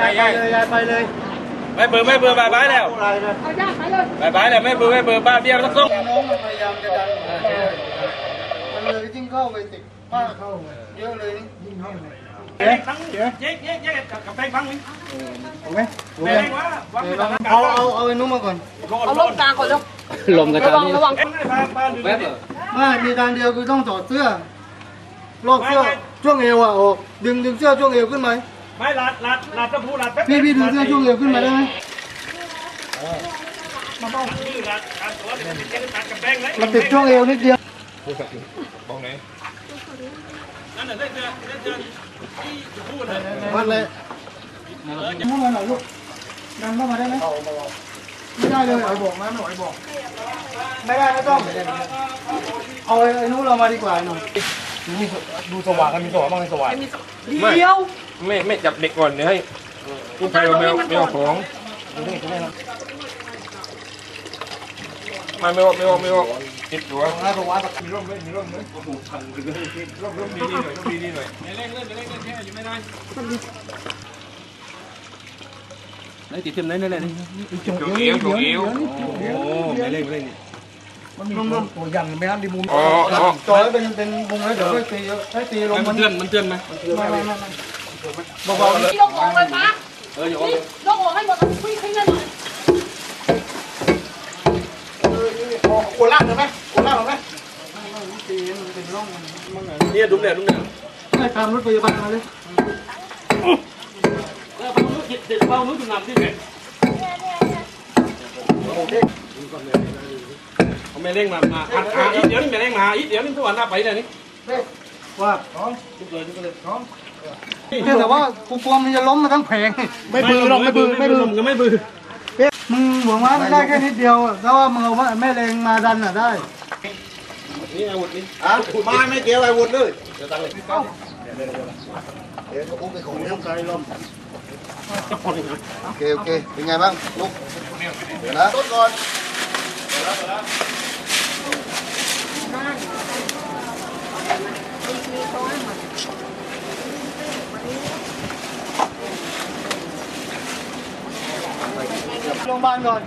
ยายไปเลยยายไปเลยไม่เบื่อไม่เบื่อบายบายแล้วอะไรนะบายบายแล้วไม่เบื่อไม่เบื่อบ้าเบี้ยต้องส่งน้องมันพยายามจะดันมันเลยยิ่งเข้าไปติดป้าเข้าเยอะเลยนี่ยิ่งเข้าเลยเจ๊เจ๊เจ๊เจ๊กับแป้งฟังนี่ถูกไหมแป้งว่าว่าไม่ต้องเอาเอาเอาไอ้นุ่มมาก่อนเอาลมกลางก่อนเร็วลมกระระจาวังระวังบ้านบ้านแวบเหรอไม่มีทางเดียวคือต้องถอดเสื้อลอกเสื้อช่วงเอวอะออกดึงดึงเสื้อช่วงเอวขึ้นไหม ไม่ลัดลัดลัดตะพูลัดแป๊บพี่พี่ดึงเสื้อช่วงเอวขึ้นมาได้ไหมมาบ้องชื่อลัดลัดตัวเดี๋ยวมันจะตัดกับแป้งเลยมันติดช่วงเอวนิดเดียวบ้องไหนนั่นน่ะได้เจอได้เจอที่พูดเลยมันเลยนุ่มมาหน่อยลูกดันเข้ามาได้ไหมไม่ได้เลยไอ้บอกนะหน่อยบอก ไม่ได้ไม่ต้องเอาไอ้นุ่มเรามาดีกว่าหน่อยดูสว่างกันมีสว่างบ้างมีสว่างเดียว ไม่ไม่จับเด็กก่อนเดี๋ยวให้กู้ภัยไม่เอาไม่เอาของไม่ไม่เอาไม่เอาไม่เอาติดตัวนะบอกว่ามีร่มไหมมีร่มไหมโอ้โหพันเลยร่มร่มดีๆหน่อยร่มดีๆหน่อยไม่เร่งเล่นไม่เร่งเล่นแค่อยู่ไม่ได้ไหนติดเทียมไหนนั่นแหละนี่จงเอวจงเอวโอ้ไม่เร่งไม่เร่งมันมีนุ่มตัวอย่างไม่ห้ามดีมุมอ๋ออ๋อจอยเป็นเป็นมุมแล้วเดี๋ยวค่อยตีให้ตีลงมัมันนเตือนมันเตือนไหมไม่ไม่ ไม่เบาๆนี่ยกออกเลยป้าเอออย่านี่ยกออกให้หมดวิ่งขึ้นเลยโคราชใช่ไหมโคราชไหมตีมันเป็นร่องมันไหนเนี่ยดุมเนี่ยดุมเนี่ยให้ตามรถพยาบาลมาเลยเออเบานุ๊กเด็ดเบานุจุ่มน้ำที่ไหนเขาไม่เร่งมามาอะอีกเดี๋ยวนี่ไม่เร่งมาอีกเดี๋ยวนี่ทุกวันหน้าไปเลยนี่ ว่าทุกเลยทุกเลยแต่ว่ากูกลัวมันจะล้มมาทั้งแผงไม่บือหรอกไม่บือไม่บือก็ไม่บือมึงหวงว่ามันได้แค่นิดเดียวแต่ว่ามึงเอาแม่แรงมาดันอะได้นี่อาวุธนี่อะมาไม่เกี่ยวอะไรวุ้นเลยเดี๋ยวจะอุ้มไปของเลี้ยงไกลลมโอเคโอเคเป็นไงบ้างลูกเดี๋ยวนะต้นก่อน โรงพยาบาลก่อน